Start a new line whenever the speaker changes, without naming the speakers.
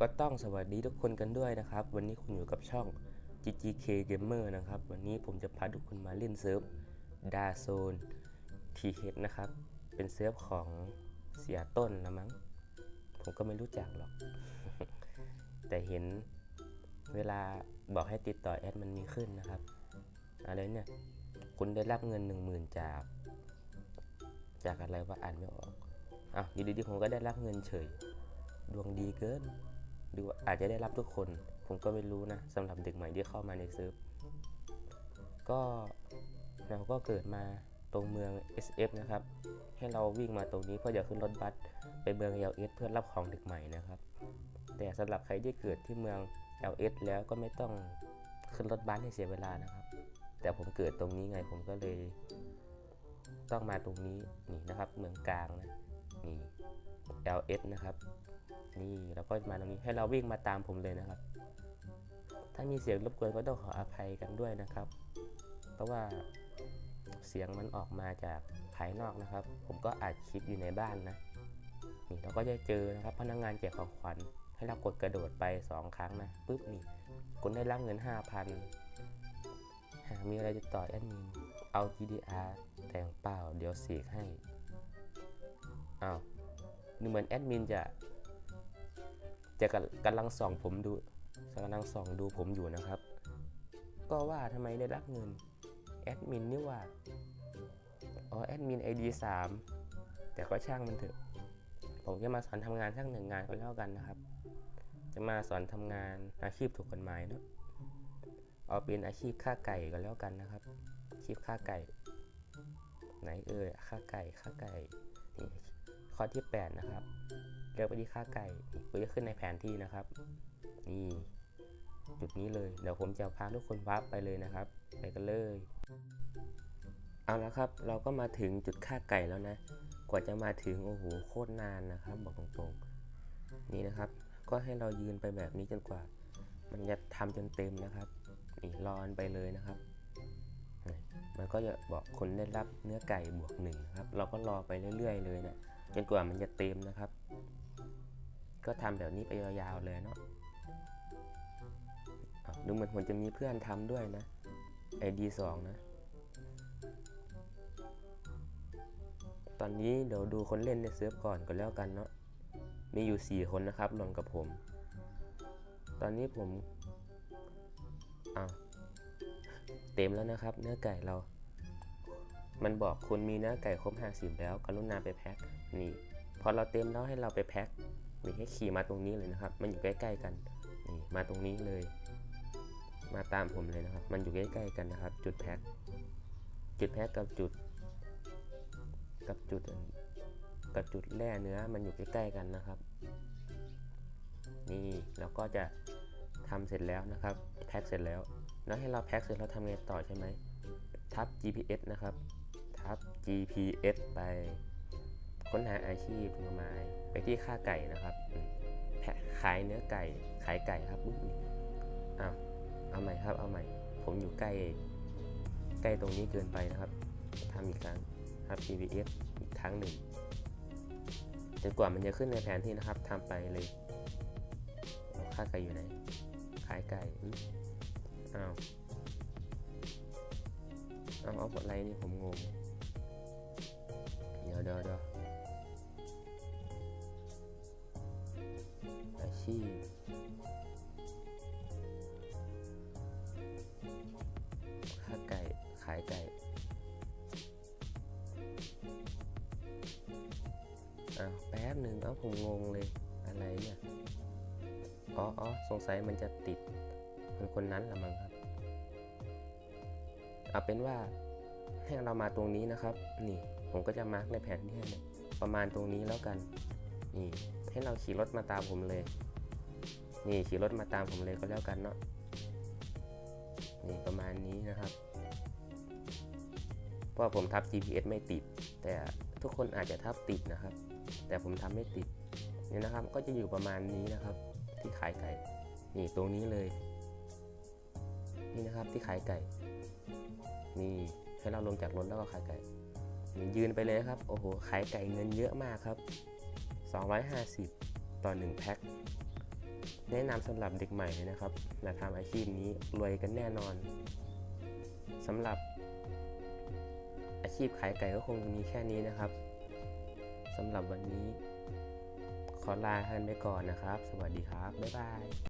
ก็ต้องสวัสดีทุกคนกันด้วยนะครับ วันนี้คุณอยู่กับช่อง GGK Gamer นะครับ วันนี้ผมจะพาทุกคนมาเล่นเซิร์ฟดาโซน TH นะครับ เป็นเซิร์ฟของเสียต้นนะมั้ง ผมก็ไม่รู้จักหรอก แต่เห็นเวลาบอกให้ติดต่อแอดมันมีขึ้นนะครับ อะไรเนี่ย คุณได้รับเงิน 10,000 จาก จากอะไรว่าอ่านไม่ออก อะอยู่ดีๆผมก็ได้รับเงินเฉย ดวงดีเกิน หรือาอาจจะได้รับทุกคน ผมก็ไม่รู้นะสำหรับเด็กใหม่ที่เข้ามาในเซิร์ฟก็เราก็เกิดมาตรงเมือง SF นะครับ ให้เราวิ่งมาตรงนี้เพื่อจะขึ้นรถบัสไปเมือง LS เพื่อรับของเด็กใหม่นะครับ แต่สำหรับใครที่เกิดที่เมือง LS แล้วก็ไม่ต้องขึ้นรถบัสให้เสียเวลานะครับ แต่ผมเกิดตรงนี้ไงผมก็เลย ต้องมาตรงนี้นี่นะครับ เมืองกลางนะนี่ LS นะครับ นี่เราก็มาตรงนี้ให้เราวิ่งมาตามผมเลยนะครับ ถ้ามีเสียงรบกวนก็ต้องขออภัยกันด้วยนะครับ เพราะว่าเสียงมันออกมาจากภายนอกนะครับ ผมก็อัดคลิปอยู่ในบ้านนะนี่เราก็จะเจอนะครับพนักงานแจกของขวัญให้เรากดกระโดดไป 2 ครั้งนะปุ๊บนี่คุณได้รับเงิน 5,000 หากมีอะไรติดต่อแอดมินเอา GDR แต่งเปล่าเดี๋ยวเสีกให้อ้าวดูเหมือนแอดมินจะ จะกำกำลังส่องผมดูกำลังส่องดูผมอยู่นะครับ ก็ว่าทำไมได้รับเงินแอดมินนี่ว่าอ๋อแอดมิน ID 3แต่ก็ช่างมันเถอะ ผมจะมาสอนทำงานสักหนึ่งงานก็แล้วกันนะครับ จะมาสอนทำงานอาชีพถูกกฎหมายเนาะเอาเป็นอาชีพฆ่าไก่ก็แล้วกันนะครับอาชีพฆ่าไก่ ไหนเอ่ยฆ่าไก่ฆ่าไก่นี่ข้อที่ 8 นะครับ เลือกไปที่ค่าไก่ก็จะขึ้นในแผนที่นะครับ นี่จุดนี้เลย เดี๋ยวผมจะพาทุกคนวับไปเลยนะครับ ไปกันเลย เอาละครับ เราก็มาถึงจุดค่าไก่แล้วนะ กว่าจะมาถึงโอ้โหโคตรนานนะครับ บอกตรงๆ นี่นะครับ ก็ให้เรายืนไปแบบนี้จนกว่า มันจะทำจนเต็มนะครับ นี่รอนไปเลยนะครับ มันก็จะบอกคนได้รับเนื้อไก่บวกหนึ่งครับ เราก็รอไปเรื่อย ๆ เลยนะจนกว่ามันจะเต็มนะครับ ก็ทำแบบนี้ไปยาวๆเลยเนาะดูเหมือนผมจะมีเพื่อนทำด้วยนะ ID 2นะ ตอนนี้เดี๋ยวดูคนเล่นในเซิร์ฟก่อนก็แล้วกันเนาะมีอยู่ 4 คนนะครับรวมกับผม ตอนนี้ผมอ้าวเต็มแล้วนะครับ เนื้อไก่เรา มันบอกคุณมีเนื้อไก่ครบ50 แล้วกรุณาไปแพ็คนี่พอเราเต็มแล้วให้เราไปแพ็ค นี่ให้ขี่มาตรงนี้เลยนะครับ มันอยู่ใกล้ ๆ กันนี่มาตรงนี้เลย มาตามผมเลยนะครับ มันอยู่ใกล้ ๆ กันนะครับ จุดแพ็คจุดแพ็คกับจุด กับจุดกับจุดแร่เนื้อมันอยู่ใกล้ ๆ กันนะครับ นี่เราก็จะทำเสร็จแล้วนะครับแพ็คเสร็จแล้ว แล้วให้เราแพ็คเสร็จเราทำไงต่อใช่ไหมทับ GPS นะครับ ทับ GPS ไป ค้นหาอาชีพมือไม้ไปที่ค่าไก่นะครับแพะขายเนื้อไก่ ขายไก่ครับปุ๊บอ้าวเอาใหม่ครับ เอาใหม่ ผมอยู่ใกล้ ใกล้ตรงนี้เกินไปนะครับทำอีกครั้งครับ GPS อีกครั้งหนึ่งจนกว่ามันจะขึ้นในแผนที่นะครับทำไปเลยค่าไก่อยู่ไหน ขายไก่อื้ออ้าวเอาเอาอะไรนี่ผมงง เดี๋ยวเดี๋ยวเดี๋ยว ชีพค่าไก่ ขายไก่ อ้าวแป๊บหนึ่งเอ้าผมงงเลย อะไรเนี่ย อ๋ออ๋อสงสัยมันจะติดคนคนนั้นละมั้งครับ เอาเป็นว่าให้เรามาตรงนี้นะครับ นี่ผมก็จะมาร์กในแผนที่ให้ประมาณตรงนี้แล้วกัน นี่ให้เราขี่รถมาตามผมเลย นี่ขี่รถมาตามผมเลยก็แล้วกันเนาะนี่ประมาณนี้นะครับเพราะผมทับ GPS ไม่ติด แต่ทุกคนอาจจะทับติดนะครับ แต่ผมทำไม่ติดนี่นะครับก็จะอยู่ประมาณนี้นะครับ ที่ขายไก่ นี่ตรงนี้เลย นี่นะครับที่ขายไก่ นี่ให้เราลงจากรถแล้วก็ขายไก่ยืนไปเลยครับ โอ้โห ขายไก่เงินเยอะมากครับ 250 ต่อ 1 แพ็ค แนะนำสำหรับเด็กใหม่เลยนะครับมาทำอาชีพนี้รวยกันแน่นอนสำหรับอาชีพขายไก่ก็คงมีแค่นี้นะครับสำหรับวันนี้ ขอลากันไปก่อนนะครับ สวัสดีครับ บ๊ายบาย